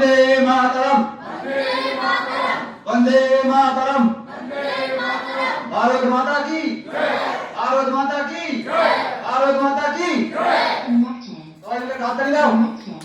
বন্দে মাতরম বন্দে মাতরম ভারত মাতা কি ভারত মাতা কি ভারত মাতা কি সবাই মিলে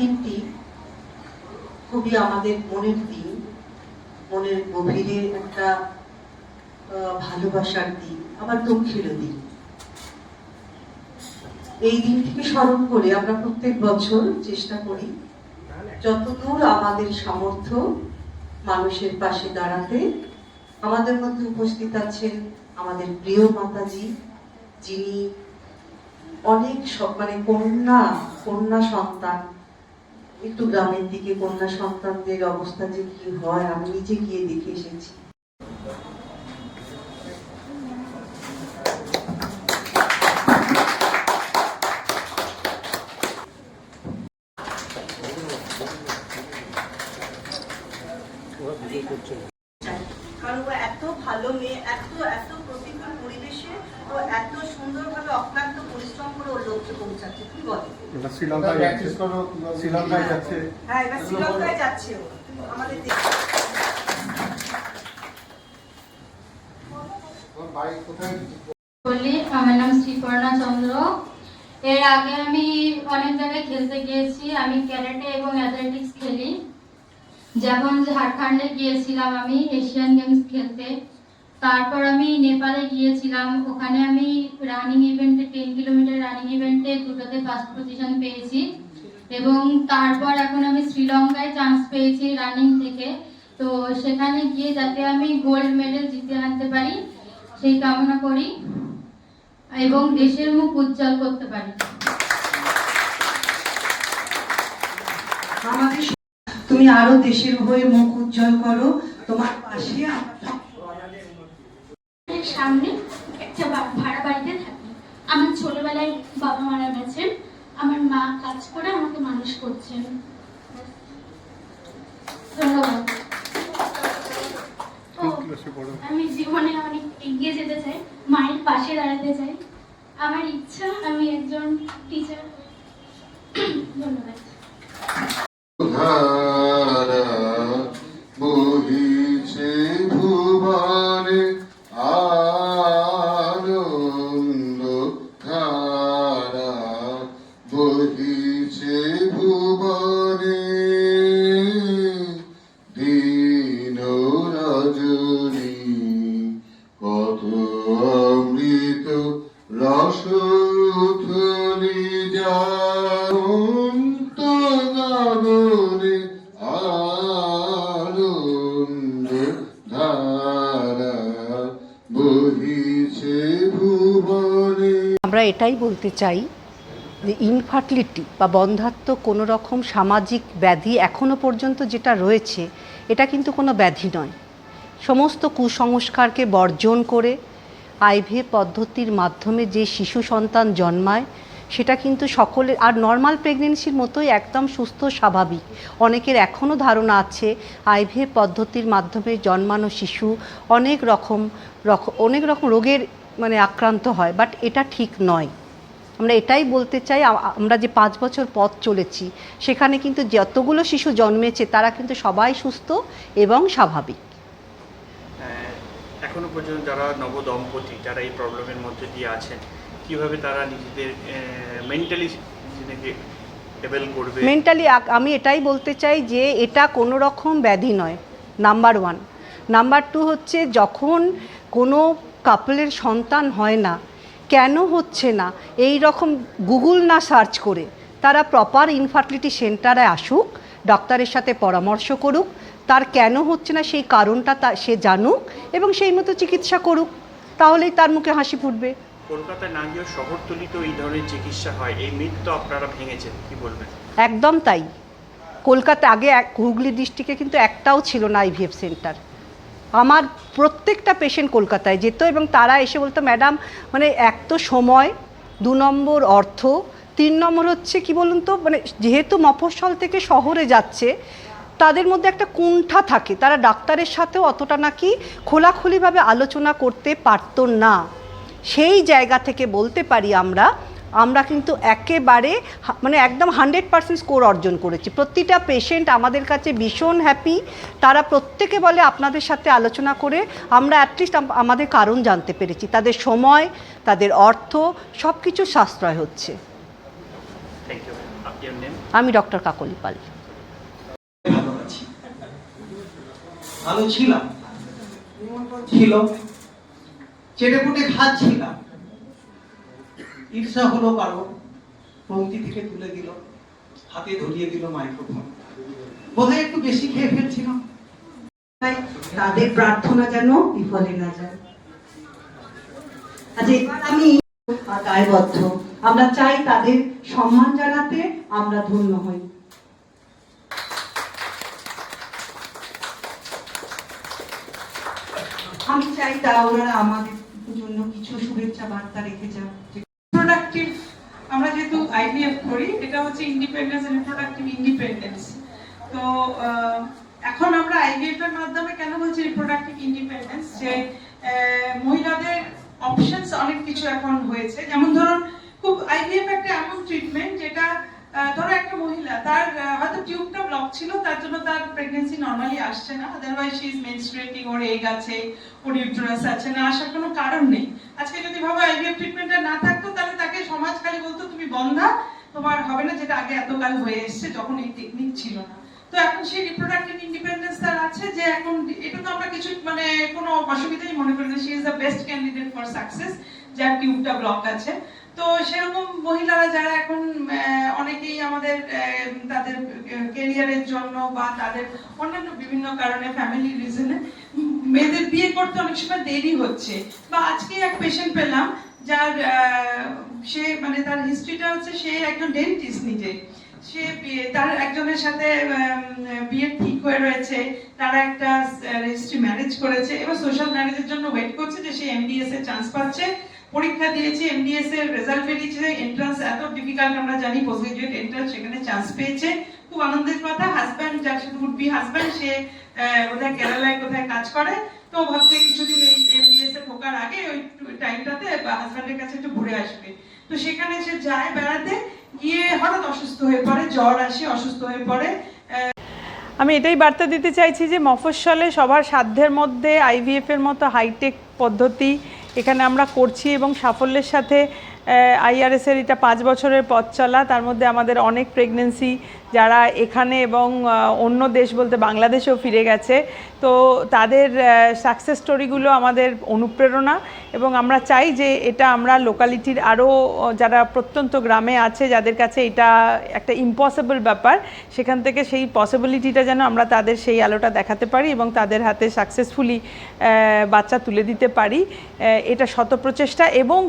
দিনটি খুবই আমাদের মনের দিন, মনের গভীরে একটা ভালোবাসার দিন, আবার দুঃখেরও দিন। এই দিনটিকে স্মরণ করে আমরা প্রত্যেক বছর চেষ্টা করি যতদূর আমাদের সামর্থ্য মানুষের পাশে দাঁড়াতে। আমাদের মধ্যে উপস্থিত আছেন আমাদের প্রিয় মাতাজি, যিনি অনেক মানে কন্যা কন্যা সন্তান একটু গ্রামের দিকে কন্যা সন্তানদের অবস্থা যে কি হয় আমি নিজে গিয়ে দেখে এসেছি। কারণ ও এত ভালো মেয়ে এত এত পরিবেশে ও এত সুন্দরভাবে অক্লান্ত পরিশ্রম করে ওর লক্ষ্যে পৌঁছাচ্ছে। কি বলে? এটা শ্রীলঙ্কায় যাচ্ছে। শ্রীলঙ্কায় যাচ্ছে। হ্যাঁ এবার শ্রীলঙ্কায় যাচ্ছে ও। আমাদের আমার নাম শ্রীপর্ণা চন্দ্র। এর আগে আমি অনেক জায়গায় খেলতে গিয়েছি। আমি ক্যারাটে এবং অ্যাথলেটিক্স খেলি। যেমন ঝাড়খণ্ডে গিয়েছিলাম আমি এশিয়ান গেমস খেলতে। তারপর আমি নেপালে গিয়েছিলাম। ওখানে আমি রানিং ইভেন্টে টেন কিলোমিটার রানিং ইভেন্টে দুটোতে ফার্স্ট পজিশন পেয়েছি। এবং তারপর এখন আমি শ্রীলঙ্কায় চান্স পেয়েছি রানিং থেকে। তো সেখানে গিয়ে যাতে আমি গোল্ড মেডেল জিতে আনতে পারি, সেই কামনা করি। এবং দেশের মুখ উজ্জ্বল করতে পারি। তুমি আরও দেশের হয়ে মুখ উজ্জ্বল করো। তোমার পাশে আমরা সামনে একটা ভাড়া বাড়িতে থাকি। আমার ছোটবেলায় বাবা মারা গেছেন। আমার মা কাজ করে আমাকে মানুষ করছেন। ধন্যবাদ। আমি জীবনে অনেক এগিয়ে যেতে চাই মায়ের পাশে দাঁড়াতে চাই। আমার ইচ্ছা আমি একজন টিচার ধন্যবাদ। আমরা এটাই বলতে চাই যে ইনফার্টিলিটি বা বন্ধাত্ম কোনো রকম সামাজিক ব্যাধি এখনও পর্যন্ত যেটা রয়েছে, এটা কিন্তু কোনো ব্যাধি নয়। সমস্ত কুসংস্কারকে বর্জন করে আইভিএফ পদ্ধতির মাধ্যমে যে শিশু সন্তান জন্মায়, সেটা কিন্তু সকলের, আর নর্মাল প্রেগনেন্সির মতোই একদম সুস্থ, স্বাভাবিক। অনেকের এখনও ধারণা আছে আইভিএফ পদ্ধতির মাধ্যমে জন্মানো শিশু অনেক রকম অনেক রকম রোগের মানে আক্রান্ত হয় বাট এটা ঠিক নয়। আমরা এটাই বলতে চাই আমরা যে পাঁচ বছর পথ চলেছি, সেখানে কিন্তু যতগুলো শিশু জন্মেছে, তারা কিন্তু সবাই সুস্থ এবং স্বাভাবিক। এখনও পর্যন্ত যারা নবদম্পতি, যারা এই প্রবলেমের মধ্যে দিয়ে আছেন, কীভাবে তারা নিজেদের মেন্টালি নিজেদেরকে করবে? মেন্টালি আমি এটাই বলতে চাই যে এটা কোনো রকম ব্যাধি নয় নাম্বার ওয়ান নাম্বার টু হচ্ছে যখন কোনো কাপলের সন্তান হয় না, কেন হচ্ছে না, এই রকম গুগল না সার্চ করে, তারা প্রপার ইনফার্টিলিটি সেন্টারে আসুক ডাক্তারের সাথে পরামর্শ করুক তার কেন হচ্ছে না সেই কারণটা তা সে জানুক এবং সেই মতো চিকিৎসা করুক তাহলেই তার মুখে হাসি ফুটবে। কলকাতায় না গিয়েও শহরতলিতে এই ধরনের চিকিৎসা হয় এই মিথ তো আপনারা ভেঙেছেন কি বলবেন? একদম তাই। কলকাতা আগে এক হুগলি ডিস্ট্রিক্টে কিন্তু একটাও ছিল না আইভিএফ সেন্টার। আমার প্রত্যেকটা পেশেন্ট কলকাতায় যেত এবং তারা এসে বলতো ম্যাডাম মানে এক তো সময় দু নম্বর অর্থ তিন নম্বর হচ্ছে কি বলুন তো মানে যেহেতু মফস্বল থেকে শহরে যাচ্ছে তাদের মধ্যে একটা কুণ্ঠা থাকে। তারা ডাক্তারের সাথেও অতটা নাকি খোলাখুলিভাবে আলোচনা করতে পারতো না। সেই জায়গা থেকে বলতে পারি আমরা আমরা কিন্তু একেবারে মানে একদম হান্ড্রেড পার্সেন্ট স্কোর অর্জন করেছি। প্রতিটা পেশেন্ট আমাদের কাছে ভীষণ হ্যাপি। তারা প্রত্যেকে বলে আপনাদের সাথে আলোচনা করে আমরা অ্যাটলিস্ট আমাদের কারণ জানতে পেরেছি। তাদের সময় তাদের অর্থ সব কিছু সাশ্রয় হচ্ছে। আমি ডক্টর কাকলি পাল ভালো আছি ভালো ছিলাম। ছিল। চেটেপুটে খাচ্ছিলাম ঈর্ষা হলো কারও। পঙ্ক্তি থেকে তুলে দিল। হাতে ধরিয়ে দিল মাইক্রোফোন বোধহয় একটু বেশি খেয়ে ফেলছিলাম। তাদের প্রার্থনা যেন বিফলে না যায়। আজ আমি দায়বদ্ধ। আমরা চাই তাদের সম্মান জানাতে আমরা ধন্য হই। আমি চাই তা ওনারা আমাদের জন্য কিছু শুভেচ্ছা বার্তা রেখে যান রিপ্রোডাক্টিভ আমরা যেহেতু আইভিএফ করি, এটা হচ্ছে ইন্ডিপেন্ডেন্স রিপ্রোডাক্টিভ ইন্ডিপেন্ডেন্স তো এখন আমরা আইভিএফ এর মাধ্যমে কেন বলছি রিপ্রোডাক্টিভ ইন্ডিপেন্ডেন্স যে মহিলাদের অপশনস অনেক কিছু এখন হয়েছে। যেমন ধরুন, খুব আইভিএফ একটা এমন ট্রিটমেন্ট যেটা ধরো একটা মহিলা, তার হয়তো টিউবটা ব্লক ছিল, তার জন্য তার প্রেগন্যান্সি নর্মালি আসছে না। আদারওয়াইজ শি ইজ মেনস্ট্রুয়েটিং ওর এগ আছে ওর ইউটেরাস আছে, না আসার কোনো কারণ নেই। আজকে যদি ভাবো আইভিএফ ট্রিটমেন্টটা না থাকতো, তাহলে তাকে সমাজ খালি বলতো, তুমি বন্ধা, তোমার হবে না যেটা আগে এতকাল হয়ে এসেছে, যখন এই টেকনিক ছিল না। তো এখন সেই রিপ্রোডাক্টিভ ইন্ডিপেন্ডেন্স তার আছে যে এখন এটা তো আমরা কিছু মানে কোনো অসুবিধাই মনে করি না। She is the best candidate for success যার টিউবটা ব্লক আছে। তো সেরকম মহিলারা যারা এখন অনেকেই আমাদের তাদের কেরিয়ারের জন্য বা তাদের অন্যান্য বিভিন্ন কারণে ফ্যামিলি রিজনে মেয়েদের বিয়ে করতে অনেক সময় দেরি হচ্ছে। বা আজকে এক পেশেন্ট পেলাম যার সে মানে তার হিস্ট্রিটা হচ্ছে সে একজন ডেন্টিস্ট নিজে সে তার একজনের সাথে বিয়ে ঠিক হয়ে রয়েছে, তারা একটা রেজিস্ট্রি ম্যারেজ করেছে, এবার সোশ্যাল ম্যারেজের জন্য ওয়েট করছে যে সে এমডিএস এর চান্স পাচ্ছে। পরীক্ষা দিয়েছে এমডিএস এর রেজাল্ট বেরিয়েছে এন্ট্রান্স এত ডিফিকাল্ট আমরা জানি পোস্ট গ্রাজুয়েট এন্ট্রান্স সেখানে চান্স পেয়েছে। খুব আনন্দের কথা হাজব্যান্ড যার সাথে উড বি হাজব্যান্ড সে বোধহয় কেরালায় কোথায় কাজ করে, তো ভাবছে কিছুদিন এই এমডিএস এ ঢোকার আগে ওই টাইমটাতে হাজব্যান্ডের কাছে একটু ঘুরে আসবে। তো সেখানে সে যায় বেড়াতে, গিয়ে হঠাৎ অসুস্থ হয়ে পড়ে, জ্বর আসে, অসুস্থ হয়ে পড়ে। আমি এটাই বার্তা দিতে চাইছি যে মফস্বলে সবার সাধ্যের মধ্যে আইভিএফ এর মতো হাইটেক পদ্ধতি এখানে আমরা করছি এবং সাফল্যের সাথে আইআরএসের এটা পাঁচ বছরের পথ চলা। তার মধ্যে আমাদের অনেক প্রেগনেন্সি যারা এখানে এবং অন্য দেশ বলতে বাংলাদেশেও ফিরে গেছে, তো তাদের সাকসেস স্টোরিগুলো আমাদের অনুপ্রেরণা এবং আমরা চাই যে এটা আমরা লোকালিটির আরও যারা প্রত্যন্ত গ্রামে আছে, যাদের কাছে এটা একটা ইম্পসিবল ব্যাপার, সেখান থেকে সেই পসিবিলিটিটা যেন আমরা তাদের সেই আলোটা দেখাতে পারি এবং তাদের হাতে সাকসেসফুলি বাচ্চা তুলে দিতে পারি এটা শত প্রচেষ্টা এবং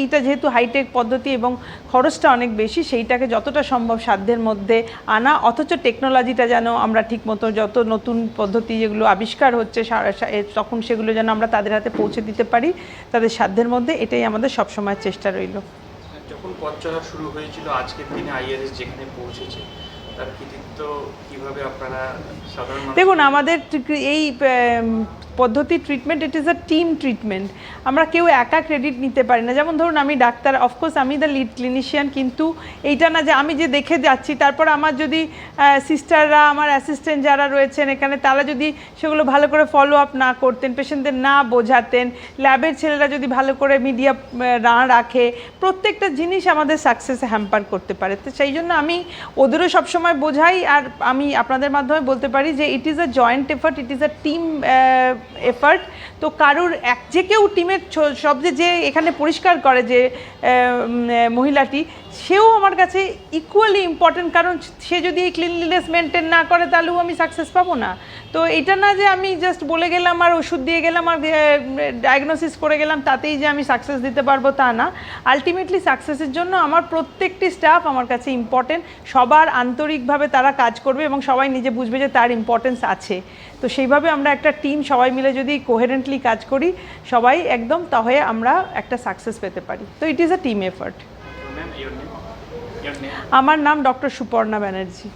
এইটা যেহেতু হাইটেক পদ্ধতি এবং খরচটা অনেক বেশি, সেইটাকে যতটা সম্ভব সাধ্যের মধ্যে আনা, অথচ টেকনোলজিটা যেন আমরা ঠিকমতো যত নতুন পদ্ধতি যেগুলো আবিষ্কার হচ্ছে তখন সেগুলো যেন আমরা তাদের হাতে পৌঁছে দিতে পারি, তাদের সাধ্যের মধ্যে, এটাই আমাদের সবসময় চেষ্টা রইল। যখন পথ চলা শুরু হয়েছিল, আজকের দিনে আইআরএস যেখানে পৌঁছেছে, তার কৃতিত্ব কীভাবে আপনারা সাধারণ দেখুন, আমাদের এই পদ্ধতি treatment it is a team treatment আমরা কেউ একা ক্রেডিট নিতে পারি না। যেমন ধরুন, আমি ডাক্তার অফকোর্স আমি দ্য লিড ক্লিনিশিয়ান কিন্তু এইটা না যে আমি যে দেখে যাচ্ছি, তারপর আমার যদি সিস্টাররা আমার অ্যাসিস্ট্যান্ট যারা রয়েছেন এখানে, তারা যদি সেগুলো ভালো করে ফলো আপ না করতেন পেশেন্টদের না বোঝাতেন ল্যাবের ছেলেরা যদি ভালো করে মিডিয়া না রাখে, প্রত্যেকটা জিনিস আমাদের সাকসেসে হ্যাম্পার করতে পারে। তো সেই জন্য আমি ওদেরও সবসময় বোঝাই, আর আমি আপনাদের মাধ্যমে বলতে পারি যে it is a joint effort it is a team effort তো কারুর এক, যে কেউ টিমের সব যে যে এখানে পরিষ্কার করে যে মহিলাটি, সেও আমার কাছে ইকুয়ালি ইম্পর্টেন্ট কারণ সে যদি এই ক্লিনলিনেস মেনটেন না করে, তাহলেও আমি সাকসেস পাবো না। তো এটা না যে আমি জাস্ট বলে গেলাম আর ওষুধ দিয়ে গেলাম আর ডায়াগনোসিস করে গেলাম তাতেই যে আমি সাকসেস দিতে পারব তা না। আলটিমেটলি সাকসেসের জন্য আমার প্রত্যেকটি স্টাফ আমার কাছে ইম্পর্টেন্ট সবার আন্তরিকভাবে তারা কাজ করবে এবং সবাই নিজে বুঝবে যে তার ইম্পর্টেন্স আছে। তো সেইভাবে আমরা একটা টিম সবাই মিলে যদি কোহেরেন্টলি কাজ করি সবাই একদম তাহলে আমরা একটা সাকসেস পেতে পারি। তো it is a team effort আমার নাম ডক্টর সুপর্ণা ব্যানার্জি।